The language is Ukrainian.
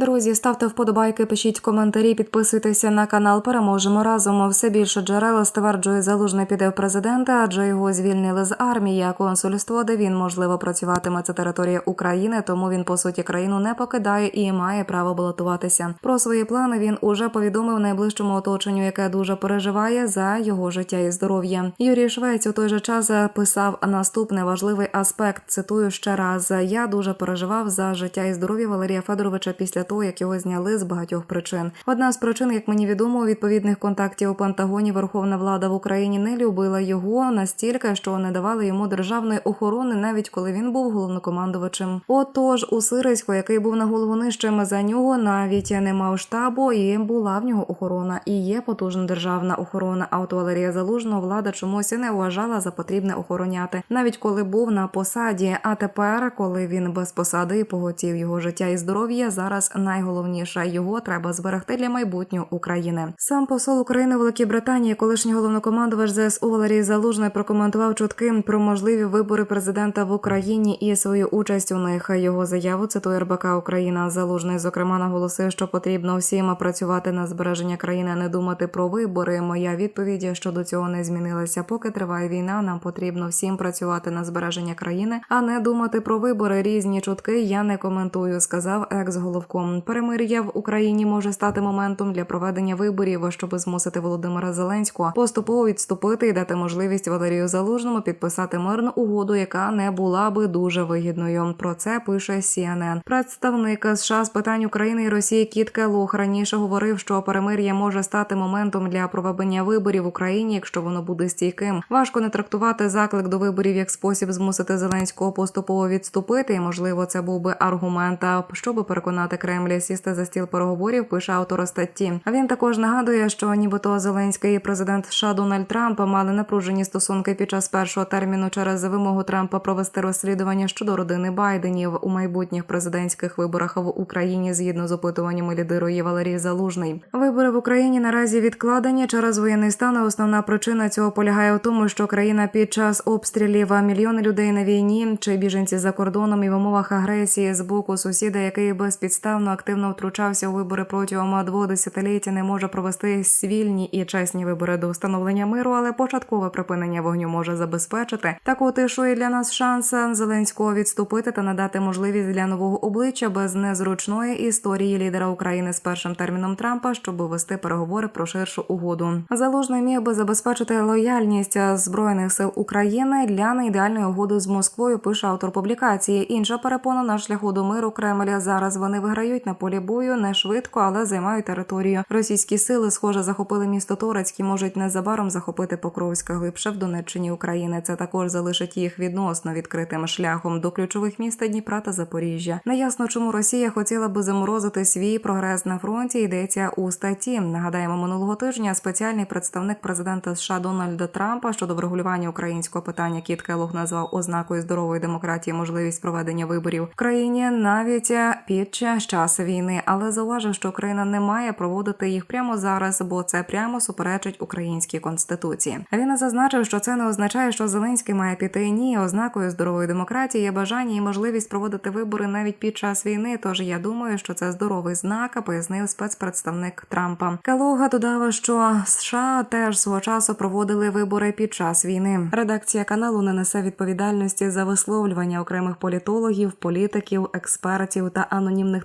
Друзі, ставте вподобайки, пишіть коментарі, підписуйтеся на канал. Переможемо разом. Все більше джерела стверджує, залужний піде в президента, адже його звільнили з армії. А консульство, де він можливо працюватиме, це територія України, тому він по суті країну не покидає і має право балотуватися. Про свої плани він уже повідомив найближчому оточенню, яке дуже переживає за його життя і здоров'я. Юрій Швець у той же час писав наступний важливий аспект. Цитую ще раз: я дуже переживав за життя і здоров'я Валерія Федоровича після того, як його зняли з багатьох причин. Одна з причин, як мені відомо, у відповідних контактів у Пентагоні Верховна Влада в Україні не любила його настільки, що не давали йому державної охорони, навіть коли він був головнокомандувачем. Отож, у Сириську, який був на голову нижчим за нього, навіть не мав штабу, і була в нього охорона, і є потужна державна охорона. А от Валерія Залужного влада чомусь не вважала за потрібне охороняти, навіть коли був на посаді. А тепер, коли він без посади і поготів його життя і здоров'я, зараз найголовніше його треба зберегти для майбутнього України. Сам посол України Великій Британії, колишній головнокомандувач ЗСУ Валерій Залужний прокоментував чутки про можливі вибори президента в Україні і свою участь у них. Його заяву цитує РБК Україна. Залужний зокрема наголосив, що потрібно всім працювати на збереження країни, а не думати про вибори. Моя відповідь щодо цього не змінилася. Поки триває війна, нам потрібно всім працювати на збереження країни, а не думати про вибори. Різні чутки я не коментую, сказав Перемир'я в Україні може стати моментом для проведення виборів, щоб змусити Володимира Зеленського поступово відступити і дати можливість Валерію Залужному підписати мирну угоду, яка не була би дуже вигідною. Про це пише CNN. Представник США з питань України і Росії Кіт Келох раніше говорив, що перемир'я може стати моментом для проведення виборів в Україні, якщо воно буде стійким. Важко не трактувати заклик до виборів як спосіб змусити Зеленського поступово відступити. І можливо, це був би аргумент, щоб переконати Кремль сісти за стіл переговорів. Пише автор статті. А він також нагадує, що нібито Зеленський і президент США Дональд Трамп мали напружені стосунки під час першого терміну через вимогу Трампа провести розслідування щодо родини Байденів у майбутніх президентських виборах в Україні згідно з опитуваннями лідеру є Валерій Залужний. Вибори в Україні наразі відкладені через воєнний стан. Основна причина цього полягає у тому, що країна під час обстрілів мільйони людей на війні чи біженці за кордоном і в умовах агресії з боку сусіда, який безпідставно активно втручався у вибори протягом двох десятиліть, не може провести свільні і чесні вибори до встановлення миру, але початкове припинення вогню може забезпечити таку тишу і для нас шанс Зеленського відступити та надати можливість для нового обличчя без незручної історії лідера України з першим терміном Трампа, щоб вести переговори про ширшу угоду. Залужний міг би забезпечити лояльність збройних сил України для неідеальної угоди з Москвою. Пише автор публікації. Інша перепона на шляху до миру Кремля. Зараз вони виграють на полі бою не швидко, але займають територію. Російські сили, схоже, захопили місто Торецьк і можуть незабаром захопити Покровська глибше в Донеччині України. Це також залишить їх відносно відкритим шляхом до ключових міст Дніпра та Запоріжжя. Неясно, чому Росія хотіла би заморозити свій прогрес на фронті. Йдеться у статті. Нагадаємо, минулого тижня спеціальний представник президента США Дональда Трампа щодо врегулювання українського питання Кіт Келлог назвав ознакою здорової демократії можливість проведення виборів в країні навіть під час війни, але зауважив, що Україна не має проводити їх прямо зараз, бо це прямо суперечить українській конституції. Він зазначив, що це не означає, що Зеленський має піти. Ні, ознакою здорової демократії є бажання і можливість проводити вибори навіть під час війни. Тож я думаю, що це здоровий знак, пояснив спецпредставник Трампа. Калога додав, що США теж свого часу проводили вибори під час війни. Редакція каналу не несе відповідальності за висловлювання окремих політологів, політиків, експертів та анонімних